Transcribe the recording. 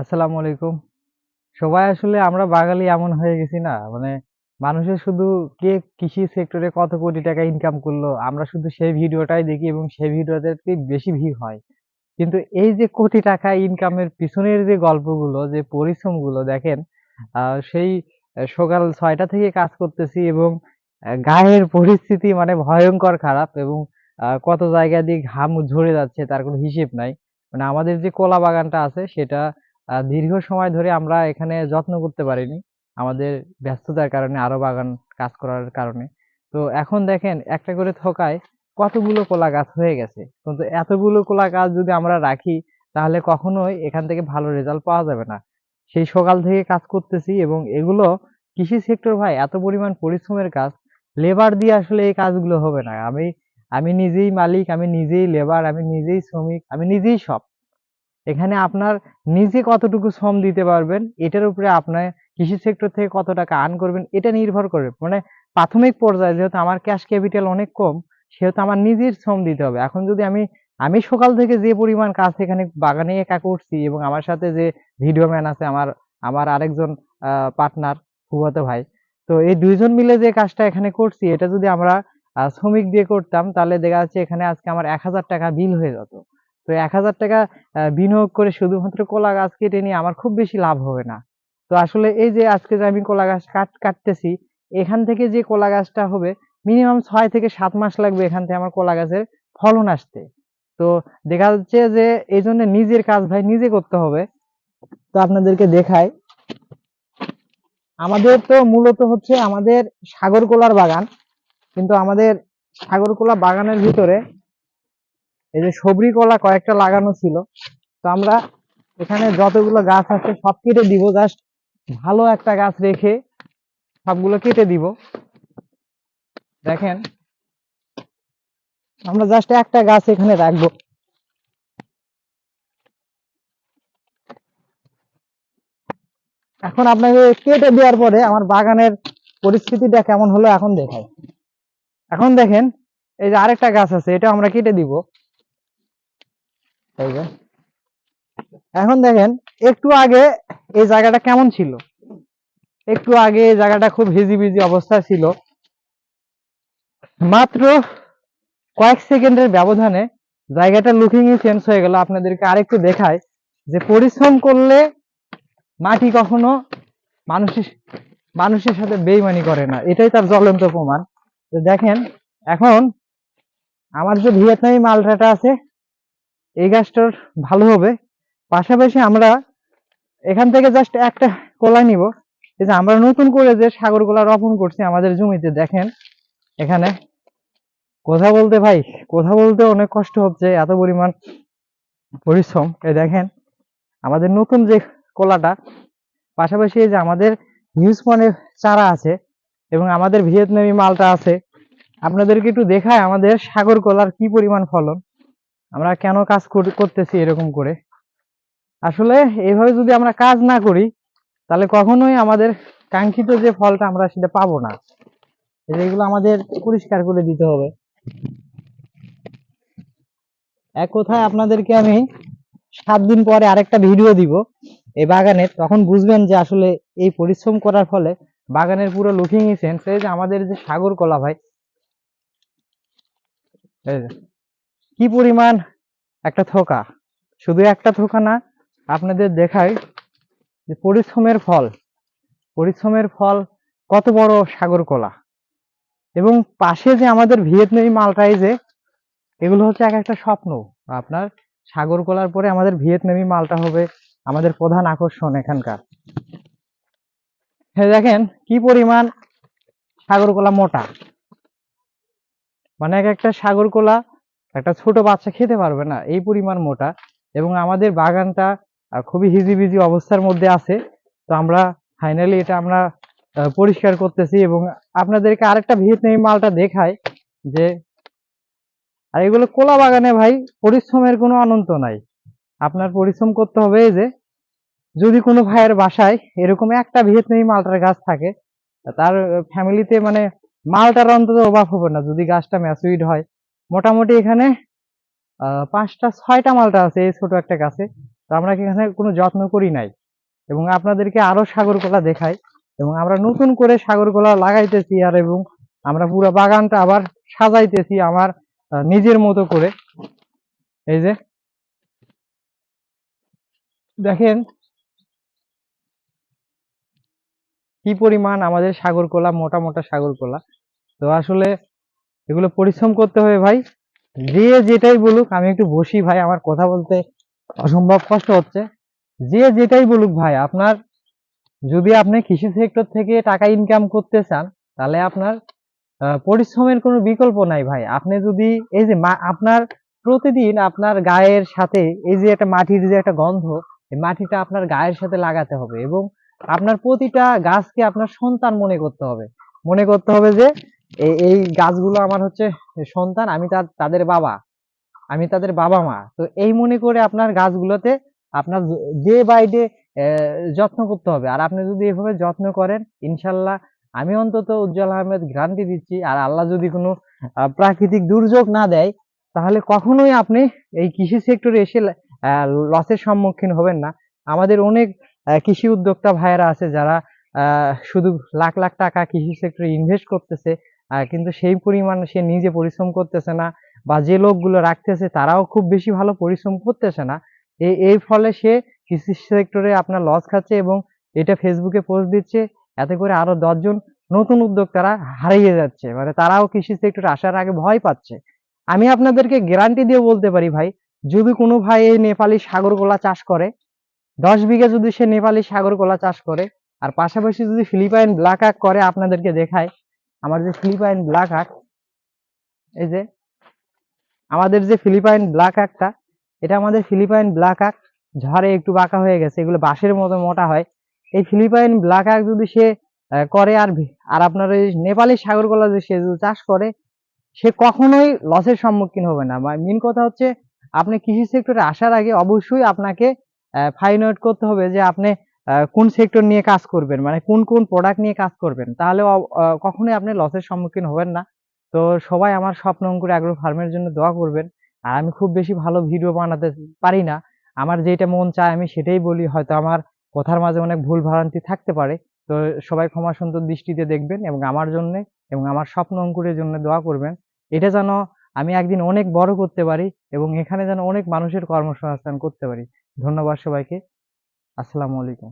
আসসালামু আলাইকুম। সবাই আসলে আমরা বাঙালি এমন হয়ে গেছি না মানে মানুষের শুধু কে কৃষি সেক্টরে কত কোটি টাকা ইনকাম করল, আমরা শুধু সেই ভিডিওটাই দেখি এবং সেই ভিডিওতে বেশি ভিউ হয়। কিন্তু এই যে কোটি টাকা ইনকামের পিছনের যে গল্পগুলো, যে পরিশ্রমগুলো, দেখেন সেই সকাল ছয়টা থেকে কাজ করতেছি এবং গায়ের পরিস্থিতি মানে ভয়ঙ্কর খারাপ এবং কত জায়গা দিয়ে ঘাম ঝরে যাচ্ছে, তার কোনো হিসেব নাই। মানে আমাদের যে কলা বাগানটা আছে, সেটা দীর্ঘ সময় ধরে আমরা এখানে যত্ন করতে পারিনি আমাদের ব্যস্ততার কারণে, আরও বাগান কাজ করার কারণে। তো এখন দেখেন, একটা করে থোকায় কতগুলো কলা গাছ হয়ে গেছে। কিন্তু এতগুলো কলা গাছ যদি আমরা রাখি, তাহলে কখনোই এখান থেকে ভালো রেজাল্ট পাওয়া যাবে না। সেই সকাল থেকে কাজ করতেছি এবং এগুলো কৃষি সেক্টর ভাই, এত পরিমাণ পরিশ্রমের কাজ লেবার দিয়ে আসলে এই কাজগুলো হবে না। আমি আমি নিজেই মালিক, আমি নিজেই লেবার আমি নিজেই শ্রমিক, আমি নিজেই সব। এখানে আপনার নিজে কতটুকু শ্রম দিতে পারবেন, এটার উপরে আপনার কৃষি সেক্টর থেকে কত টাকা আর্ন করবেন, এটা নির্ভর করে। মানে প্রাথমিক পর্যায়ে যেহেতু আমার ক্যাশ ক্যাপিটাল অনেক কম, সেহেতু আমার নিজের শ্রম দিতে হবে। এখন যদি আমি আমি সকাল থেকে যে পরিমাণ কাজ এখানে বাগানে একা করছি এবং আমার সাথে যে ভিডিও ম্যান আছে, আমার আমার আরেকজন পার্টনার ফুয়াতো ভাই, তো এই দুইজন মিলে যে কাজটা এখানে করছি, এটা যদি আমরা শ্রমিক দিয়ে করতাম, তাহলে দেখা যাচ্ছে এখানে আজকে আমার এক হাজার টাকা বিল হয়ে যেত। তো এক হাজার টাকা বিনিয়োগ করে শুধুমাত্র কলা গাছ কেটে নিয়ে আমার খুব বেশি লাভ হবে না। তো আসলে এই যে আজকে যে আমি কলা গাছ কাট, কাটতেছি, এখান থেকে যে কলা গাছটা হবে মিনিমাম ছয় থেকে সাত মাস লাগবে এখান থেকে আমার কলা গাছের ফলন আসতে। তো দেখা যাচ্ছে যে এই জন্য নিজের কাজ ভাই নিজে করতে হবে। তো আপনাদেরকে দেখাই। আমাদের তো মূলত হচ্ছে আমাদের সাগর কলার বাগান, কিন্তু আমাদের সাগর কলা বাগানের ভিতরে এই যে সবরি কলা কয়েকটা লাগানো ছিল। তো আমরা এখানে যতগুলো গাছ আছে সব কেটে দিব, জাস্ট ভালো একটা গাছ রেখে সবগুলো কেটে দিব। দেখেন, আমরা জাস্ট একটা গাছ এখানে রাখব। এখন আপনাকে কেটে দেওয়ার পরে আমার বাগানের পরিস্থিতিটা কেমন হলো এখন দেখাই। এখন দেখেন, এই যে আরেকটা গাছ আছে এটা আমরা কেটে দিব। এখন দেখেন, একটু আগে এই জায়গাটা কেমন ছিল? একটু আগে এই জায়গাটা খুব হিজিবিজি অবস্থা ছিল। মাত্র কয়েক সেকেন্ডের ব্যবধানে জায়গাটা লুকিংই চেঞ্জ হয়ে গেল। আপনাদেরকে আরেকটু দেখায় যে পরিশ্রম করলে মাটি কখনো মানুষের মানুষের সাথে বেইমানি করে না। এটাই তার জ্বলন্ত প্রমাণ। দেখেন, এখন আমার যে ভিয়েতনামি মালটাটা আছে এই গাছটার ভালো হবে। পাশাপাশি আমরা এখান থেকে জাস্ট একটা কলা নিব। এই যে আমরা নতুন করে যে সাগর কলা রোপণ করছি আমাদের জমিতে, দেখেন এখানে। কথা বলতে ভাই, কথা বলতে অনেক কষ্ট হচ্ছে, এত পরিমাণ পরিশ্রম। এই দেখেন, আমাদের নতুন যে কলাটা, পাশাপাশি এই যে আমাদের হিউজ পনেরো চারা আছে এবং আমাদের ভিয়েতনামি মালটা আছে। আপনাদেরকে একটু দেখায় আমাদের সাগর কলার কি পরিমাণ ফলন। আমরা কেন কাজ কর- করতেছি এরকম করে? আসলে এইভাবে যদি আমরা কাজ না করি তাহলে কখনোই আমাদের কাঙ্ক্ষিত যে ফলটা আমরা সেটা পাবো না। এগুলো আমাদের পরিষ্কার করে দিতে হবে। এক কথায় আপনাদেরকে আমি সাত দিন পরে আরেকটা ভিডিও দিব এই বাগানের। তখন বুঝবেন যে আসলে এই পরিশ্রম করার ফলে বাগানের পুরো লুকিং সেন্স এই যে আমাদের যে সাগর কলা ভাই এই যে, কি পরিমাণ একটা থোকা? শুধু একটা থোকা না, আপনাদের দেখাই যে পরিশ্রমের ফল পরিশ্রমের ফল কত বড় সাগর কলা এবং পাশে যে আমাদের ভিয়েতনামি মালটাই যে, এগুলো হচ্ছে এক একটা স্বপ্ন। আপনার সাগর কলার পরে আমাদের ভিয়েতনামি মালটা হবে আমাদের প্রধান আকর্ষণ এখানকার। দেখেন কি পরিমাণ সাগর কলা মোটা। মানে এক একটা সাগর কলা একটা ছোট বাচ্চা খেতে পারবে না, এই পরিমাণ মোটা। এবং আমাদের বাগানটা খুবই হিজিবিজি অবস্থার মধ্যে আছে। তো আমরা ফাইনালি এটা আমরা পরিষ্কার করতেছি এবং আপনাদেরকে আরেকটা ভিয়েতনামি মালটা দেখাই যে, আর এগুলো কোলা বাগানে ভাই পরিশ্রমের কোনো অনন্ত নাই। আপনার পরিশ্রম করতে হবে যে, যদি কোনো ভাইয়ের বাসায় এরকম একটা ভিয়েতনামি মালটার গাছ থাকে, তার ফ্যামিলিতে মানে মালটার অন্তত অভাব হবে না, যদি গাছটা ম্যাচুইড হয়। মোটামুটি এখানে পাঁচটা, ছয়টা মালটা আছে এই ছোট একটা গাছে। তো আমরা এখানে কোনো যত্ন করি নাই। এবং আপনাদেরকে আরও সাগর কলা দেখাই। এবং আমরা নতুন করে সাগর কলা লাগাইতেছি আর এবং আমরা পুরো বাগানটা আবার সাজাইতেছি আমার নিজের মতো করে। এই যে, দেখেন কি পরিমাণ আমাদের সাগর কলা মোটা মোটা সাগর কলা তো আসলে এগুলো পরিশ্রম করতে হবে ভাই। যে যেটাই বলুক, আমি একটু বসি ভাই, আমার কথা বলতে অসম্ভব কষ্ট হচ্ছে। যে যেটাই বলুক ভাই, আপনার যদি আপনি কৃষি সেক্টর থেকে টাকা ইনকাম করতে চান, তাহলে আপনার পরিশ্রমের কোনো বিকল্প নাই ভাই। আপনি যদি এই যে আপনার প্রতিদিন আপনার গায়ের সাথে এই যে একটা মাটির যে একটা গন্ধ, এই মাটিটা আপনার গায়ের সাথে লাগাতে হবে এবং আপনার প্রতিটা গাছকে আপনার সন্তান মনে করতে হবে। মনে করতে হবে যে এই এই গাছগুলো আমার হচ্ছে সন্তান, আমি তার, তাদের বাবা। আমি তাদের বাবা মা। তো এই মনে করে আপনার গাছগুলোতে আপনার যে- যে বাইডে যত্ন করতে হবে। আর আপনি যদি এভাবে যত্ন করেন, ইনশাল্লাহ আমি অন্তত উজ্জ্বল আহমেদ গ্যারান্টি দিচ্ছি। আর আল্লাহ যদি কোনো প্রাকৃতিক দুর্যোগ না দেয়, তাহলে কখনোই আপনি এই কৃষি সেক্টরে এসে লসের সম্মুখীন হবেন না। আমাদের অনেক কৃষি উদ্যোক্তা ভাইয়েরা আছে যারা শুধু লাখ লাখ টাকা কৃষি সেক্টরে ইনভেস্ট করতেছে কিন্তু সেই পরিমাণ সে নিজে পরিশ্রম করতেছে না বা যে লোকগুলো রাখতেছে তারাও খুব বেশি ভালো পরিশ্রম করতেছে না। এই ফলে সে কৃষি সেক্টরে আপনার লস খাচ্ছে এবং এটা ফেসবুকে পোস্ট দিচ্ছে, এতে করে আরও দশজন নতুন উদ্যোক্তারা হারিয়ে যাচ্ছে। মানে তারাও কৃষি সেক্টরে আসার আগে ভয় পাচ্ছে। আমি আপনাদেরকে গ্যারান্টি দিয়ে বলতে পারি ভাই, যদি কোনো ভাই এই নেপালি সাগরগোলা চাষ করে, দশ বিঘা যদি সে নেপালি সাগরগোলা চাষ করে আর পাশাপাশি যদি ফিলিপাইন ব্ল্যাক আক করে, আপনাদেরকে দেখায় আমার যে ফিলিপাইন ব্ল্যাক আক এই যে, আমাদের যে ফিলিপাইন ব্ল্যাক আকটা এটা আমাদের ফিলিপাইন ব্ল্যাক আক ঝড়ে একটু বাঁকা হয়ে গেছে, এগুলো বাঁশের মতো মোটা হয়। এই ফিলিপাইন ব্ল্যাক আক যদি সে করে, আর আর আপনার ওই নেপালি সাগরকলা যে সে যদি চাষ করে, সে কখনোই লসের সম্মুখীন হবে না। মেন কথা হচ্ছে, আপনি কৃষি সেক্টরে আসার আগে অবশ্যই আপনাকে ফাইন্ড আউট করতে হবে যে আপনি কোন সেক্টর নিয়ে কাজ করবেন? মানে কোন কোন প্রোডাক্ট নিয়ে কাজ করবেন? তাহলে কখনোই আপনি লসের সম্মুখীন হবেন না। তো সবাই আমার স্বপ্ন অঙ্কুর অ্যাগ্রো ফার্মের জন্য দোয়া করবেন। আর আমি খুব বেশি ভালো ভিডিও বানাতে পারি না। আমার যেটা মন চায় আমি সেটাই বলি। হয়তো আমার কথার মাঝে অনেক ভুল ভ্রান্তি থাকতে পারে। তো সবাই ক্ষমা সুন্দর দৃষ্টিতে দেখবেন এবং আমার জন্য এবং আমার স্বপ্ন অঙ্কুরের জন্য দোয়া করবেন। এটা যেন আমি একদিন অনেক বড় করতে পারি এবং এখানে যেন অনেক মানুষের কর্মসংস্থান করতে পারি। ধন্যবাদ সবাইকে। আসসালামু আলাইকুম।